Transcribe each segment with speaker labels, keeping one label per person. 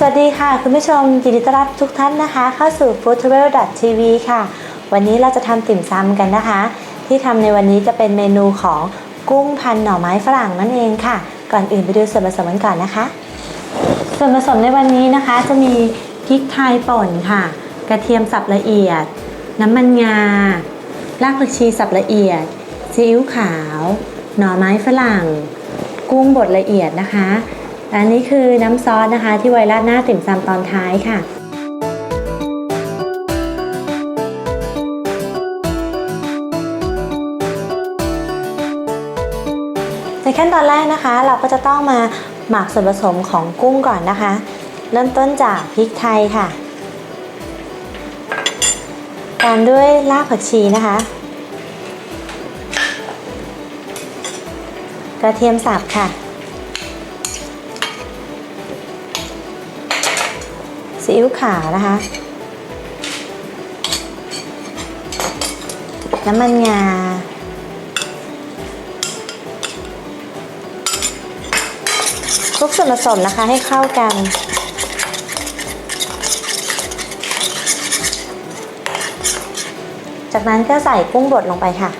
Speaker 1: สวัสดีค่ะคุณผู้ชมยินดีต้อนรับทุกท่านนะคะ เข้าสู่ f o o d t r a v e l TV ค่ะ วันนี้เราจะทำติ่มซำกันนะคะ ที่ทำในวันนี้จะเป็นเมนูของกุ้งพันหน่อไม้ฝรั่งนั่นเองค่ะ ก่อนอื่นไปดูส่วนผสมกันก่อนนะคะ ส่วนผสมในวันนี้นะคะ จะมีพริกไทยป่นค่ะ กระเทียมสับละเอียด น้ำมันงารากผักชีสับละเอียดซีอิ๊วขาว หน่อไม้ฝรั่ง กุ้งบดละเอียดนะคะและ อันนี้คือน้ำซอสนะคะ ที่ไวราดหน้าติ่มซำตอนท้ายค่ะในขั้นตอนแรกนะคะ เราก็จะต้องมาหมักส่วนผสมของกุ้งก่อนนะคะ เริ่มต้นจากพริกไทยค่ะ ตามด้วยรากผักชีนะคะ กระเทียมสับค่ะ ซีอิ๊วขาวนะคะ น้ำมันงาคลุกส่วนผสมนะคะให้เข้ากันจากนั้นก็ใส่กุ้งบดลงไปค่ะ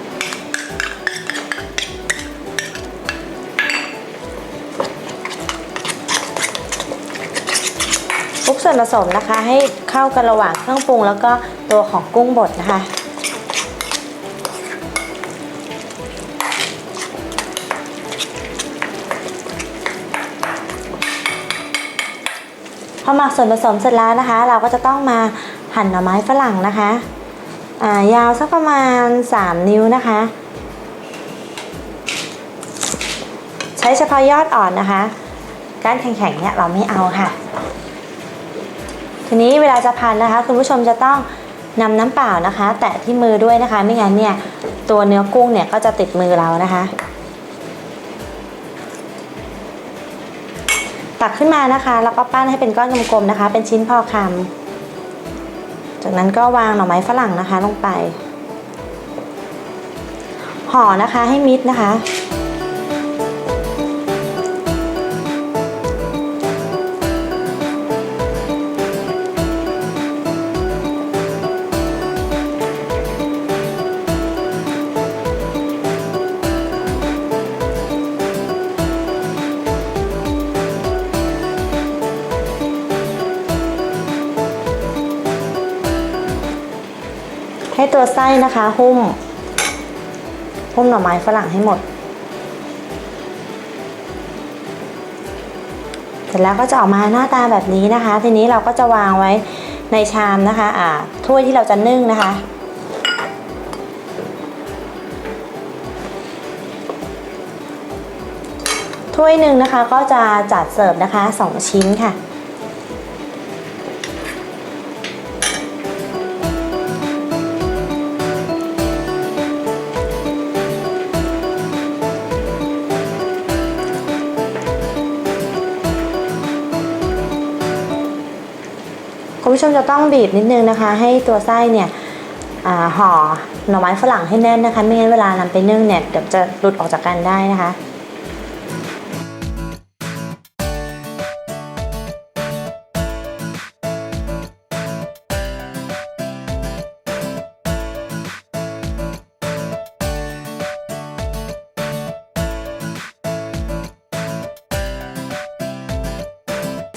Speaker 1: ลุกส่วนผสมนะคะ ให้เข้ากันระหว่างเครื่องปรุง แล้วก็ตัวของกุ้งบดนะคะ พอหมักส่วนผสมเสร็จแล้วนะคะ เราก็จะต้องมาหั่นหน่อไม้ฝรั่งนะคะายาวสักประมาณ 3 นิ้วนะคะ ใช้เฉพาะยอดอ่อนนะคะ ก้านแข็งๆเนี่ยเราไม่เอาค่ะ ทีนี้เวลาจะพันนะคะ คุณผู้ชมจะต้องนำน้ำเปล่านะคะ แตะที่มือด้วยนะคะ ไม่งั้นเนี่ยตัวเนื้อกุ้งเนี่ยก็จะติดมือเรานะคะ ตักขึ้นมานะคะ แล้วก็ปั้นให้เป็นก้อนกลมๆนะคะ เป็นชิ้นพอคำจากนั้นก็วางหน่อไม้ฝรั่งนะคะลงไป ห่อนะคะให้มิดนะคะ ให้ตัวไส้นะคะหุ้ม หุ้มหน่อไม้ฝรั่งให้หมด เสร็จแล้วก็จะออกมาหน้าตาแบบนี้นะคะ ทีนี้เราก็จะวางไว้ในชามนะคะอ่าถ้วยที่เราจะนึ่งนะคะถ้วยหนึ่งนะคะก็จะจัดเสิร์ฟนะคะสองชิ้นค่ะ คุณผู้ชมจะต้องบีบนิดนึงนะคะ ให้ตัวไส้เนี่ยห่อหน่อไม้ฝรั่งให้แน่นนะคะ ไม่งั้นเวลานำไปนึ่งเนี่ยเดี๋ยวจะหลุดออกจากกันได้นะคะ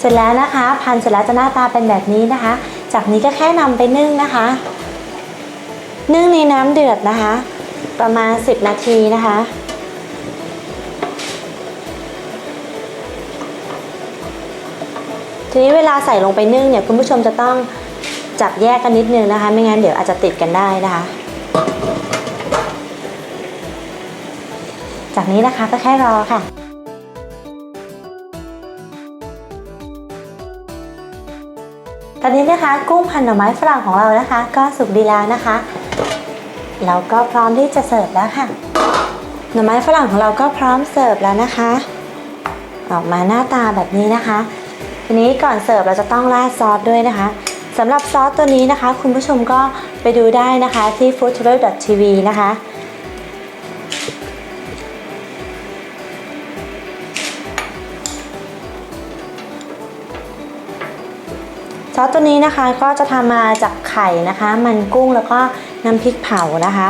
Speaker 1: เสร็จแล้วนะคะ พันเสร็จแล้วจะหน้าตาเป็นแบบนี้นะคะ จากนี้ก็แค่นำไปนึ่งนะคะ นึ่งในน้ำเดือดนะคะ ประมาณ 10 นาทีนะคะทีนี้เวลาใส่ลงไปนึ่งเนี่ยคุณผู้ชมจะต้องจับแยกกันนิดนึงนะคะ ไม่งั้นเดี๋ยวอาจจะติดกันได้นะคะ จากนี้นะคะก็แค่รอค่ะ ตอนนี้นะคะกุ้งพันหน่อไม้ฝรั่งของเรานะคะ ก็สุกดีแล้วนะคะ เราก็พร้อมที่จะเสิร์ฟแล้วค่ะ หน่อไม้ฝรั่งของเราก็พร้อมเสิร์ฟแล้วนะคะ ออกมาหน้าตาแบบนี้นะคะ ทีนี้ก่อนเสิร์ฟเราจะต้องราดซอสด้วยนะคะสำหรับซอสตัวนี้นะคะ คุณผู้ชมก็ไปดูได้นะคะที่ f o o d t r a v e l TV นะคะ ซอสตัวนี้นะคะก็จะทำมาจากไข่นะคะ มันกุ้งแล้วก็น้ำพริกเผานะคะ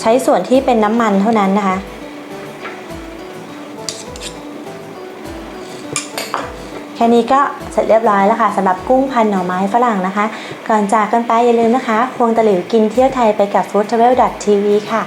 Speaker 1: ใช้ส่วนที่เป็นน้ำมันเท่านั้นนะคะ แค่นี้ก็เสร็จเรียบร้อยแล้วค่ะสำหรับกุ้งพันหน่อไม้ฝรั่งนะคะ ก่อนจากกันไปอย่าลืมนะคะ ควงตะหลิวกินเที่ยวไทยไปกับ foodtravel.tv ค่ะ